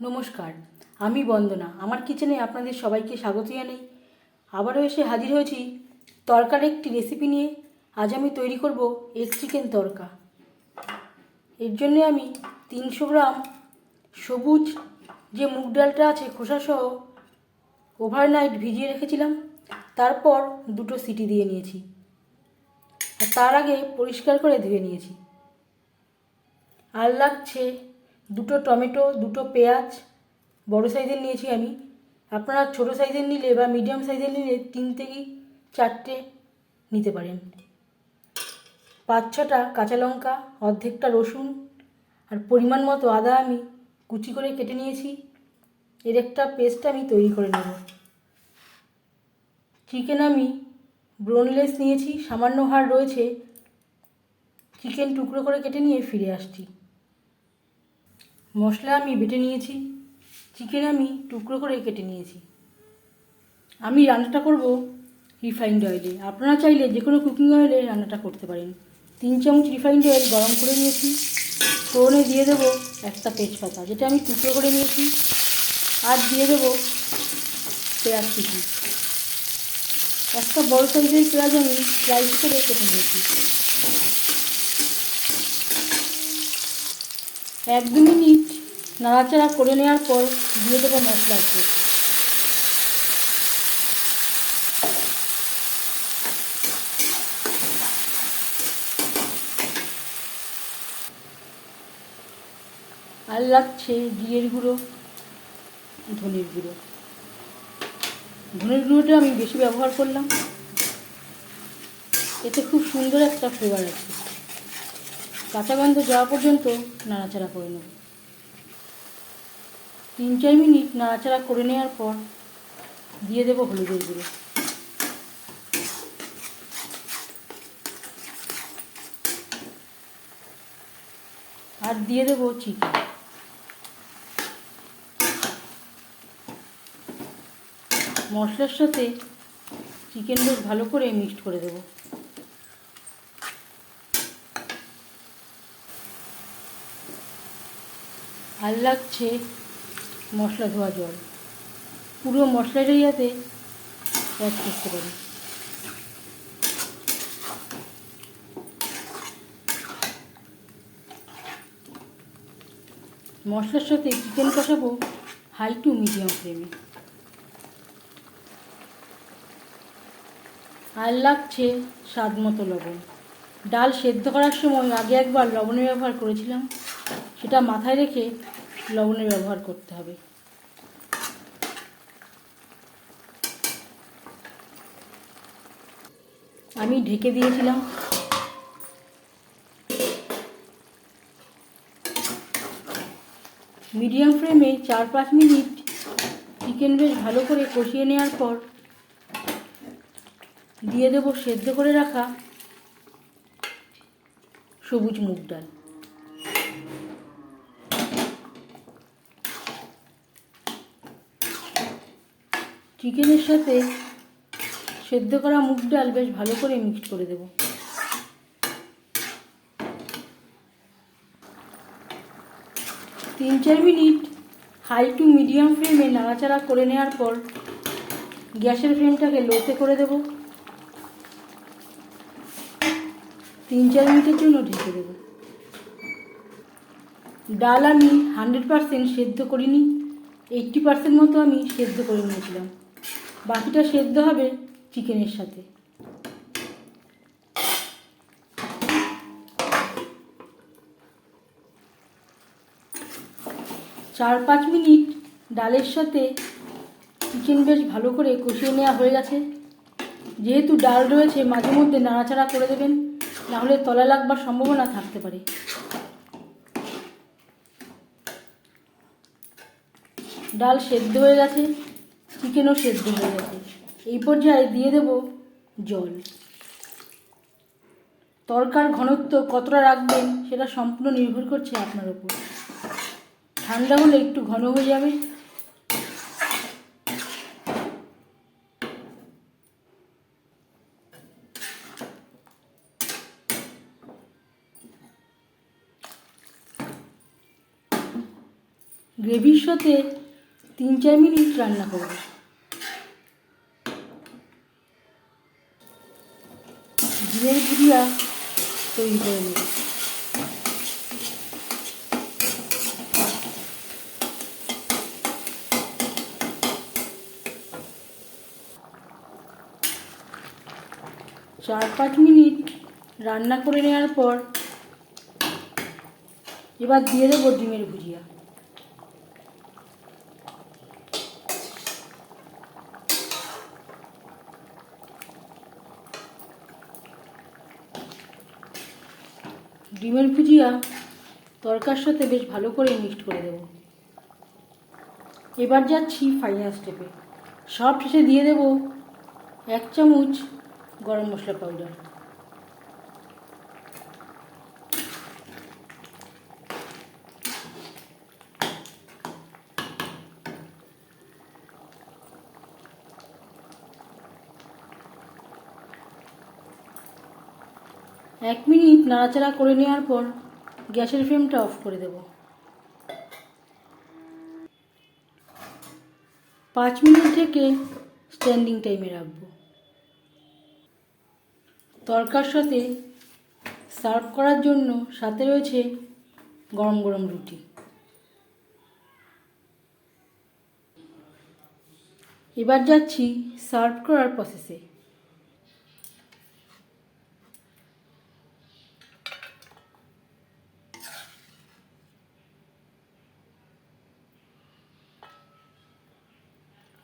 নমস্কার, আমি বন্দনা। আমার কিচেনে আপনাদের সবাইকে স্বাগত জানাই। আবারও এসে হাজির হয়েছি তরকার একটি রেসিপি নিয়ে। আজ আমি তৈরি করব এগ চিকেন তরকা। এর জন্য আমি তিনশো গ্রাম সবুজ যে মুগ ডালটা আছে খোসাসহ ওভারনাইট ভিজিয়ে রেখেছিলাম, তারপর দুটো সিটি দিয়ে নিয়েছি। আর তার আগে পরিষ্কার করে ধুয়ে নিয়েছি। আর লাগছে দুটো টমেটো, দুটো পেঁয়াজ, বড় সাইজের নিয়েছি আমি। আপনারা ছোটো সাইজের নিলে বা মিডিয়াম সাইজের নিলে তিন থেকে চারটে নিতে পারেন। পাঁচ ছটা কাঁচা লঙ্কা, অর্ধেকটা রসুন আর পরিমাণ মতো আদা আমি কুচি করে কেটে নিয়েছি। এর একটা পেস্ট আমি তৈরি করে নেব। চিকেন আমি ব্রোনলেস নিয়েছি, সামান্য হাড় রয়েছে। চিকেন টুকরো করে কেটে নিয়ে ফিরে আসছি। মশলা আমি বেটে নিয়েছি চিকেন আমি টুকরো করে কেটে নিয়েছি। আমি রান্নাটা করব রিফাইন্ড অয়েলে আপনারা চাইলে যে কোনো কুকিং অয়েলে রান্নাটা করতে পারেন। তিন চামচ রিফাইন্ড অয়েল গরম করে নিয়েছি। ফোড়নে দিয়ে দেবো একটা তেজপাতা, যেটা আমি টুকরো করে নিয়েছি। আর দিয়ে দেবো পেঁয়াজ কুচি। একটা বড় সাইজের পেঁয়াজ আমি স্লাইস করে কেটে নিয়েছি। এক দু মিনিট নাড়াচাড়া করে নেওয়ার পর দিয়ে দেবো পেস্ট আর লাগছে জিরের গুঁড়ো, ধনের গুঁড়ো। ধনের গুঁড়োটা আমি বেশি ব্যবহার করলাম। এতে খুব সুন্দর একটা ফ্লেভার আছে। কাঁচা গন্ধ যাওয়া পর্যন্ত নাড়াচাড়া করে নেব। তিন, চার মিনিট নাড়াচাড়া করে নেওয়ার পর দিয়ে দেবো হলুদের গুঁড়ো। আর দিয়ে দেবো চিকেন মশলার সাথে চিকেন বেশ ভালো করে মিক্সড করে দেবো। আর লাগছে মশলা ধোয়া জল। পুরো মশলাটাই যাতে অ্যাড করতে পারি মশলার সাথে চিকেন কষাবো হাই টু মিডিয়াম ফ্লেমে আর লাগছে স্বাদ মতো লবণ। ডাল সেদ্ধ করার সময় আগে একবার লবণের ব্যবহার করেছিলাম। সেটা মাথায় রেখে লবণের ব্যবহার করতে হবে। আমি ঢেকে দিয়েছিলাম। মিডিয়াম ফ্লেমে চার পাঁচ মিনিট চিকেন বেশ ভালো করে কষিয়ে নেওয়ার পর দিয়ে দেব সেদ্ধ করে রাখা সবুজ মুগ ডাল। চিকেনের সাথে সেদ্ধ করা মুগ ডাল বেশ ভালো করে মিক্সড করে দেব। তিন চার মিনিট হাই টু মিডিয়াম ফ্লেমে নাড়াচাড়া করে নেওয়ার পর গ্যাসের ফ্লেমটাকে লোতে করে দেব। তিন চার মিনিটের জন্য ঢেকে দেব। ডাল আমি হান্ড্রেড পারসেন্ট সেদ্ধ করিনি এইটটি পারসেন্ট মতো আমি সেদ্ধ করে নিয়েছিলাম। বাকিটা সেদ্ধ হবে চিকেনের সাথে। চার পাঁচ মিনিট ডালের সাথে চিকেন বেশ ভালো করে কষিয়ে নেওয়া হয়ে গেছে। যেহেতু ডাল রয়েছে, মাঝে মধ্যে নাড়াচাড়া করে দেবেন নাহলে তলা লাগবার সম্ভাবনা থাকতে পারে। ডাল সেদ্ধ হয়ে গেছে। চিকেনও সেদ্ধ হয়ে গেছে এই পর্যায়ে দিয়ে দেব জল। তরকার ঘনত্ব কতটা রাখবেন সেটা সম্পূর্ণ নির্ভর করছে আপনার উপর। ঠান্ডা হলে একটু ঘন হয়ে যাবে। গ্রেভির সাথে তিন চার মিনিট রান্না করব। জিরের ভুজিয়া তৈরি করে নেব চার পাঁচ মিনিট রান্না করে নেওয়ার পর এবার দিয়ে দেবো ডিমের ভুজিয়া ডিমের ভুজিয়া তরকার সাথে বেশ ভালো করে মিক্সড করে দেব। এবার যাচ্ছি ফাইনাল স্টেপে সব শেষে দিয়ে দেব এক চামচ গরম মশলা পাউডার এক মিনিট নাড়াচাড়া করে নেওয়ার পর গ্যাসের ফ্লেমটা অফ করে দেব। পাঁচ মিনিট থেকে স্ট্যান্ডিং টাইমে রাখব। তরকার সাথে সার্ভ করার জন্য সাথে রয়েছে গরম গরম রুটি। এবার যাচ্ছি সার্ভ করার প্রসেসে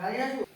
茶叶树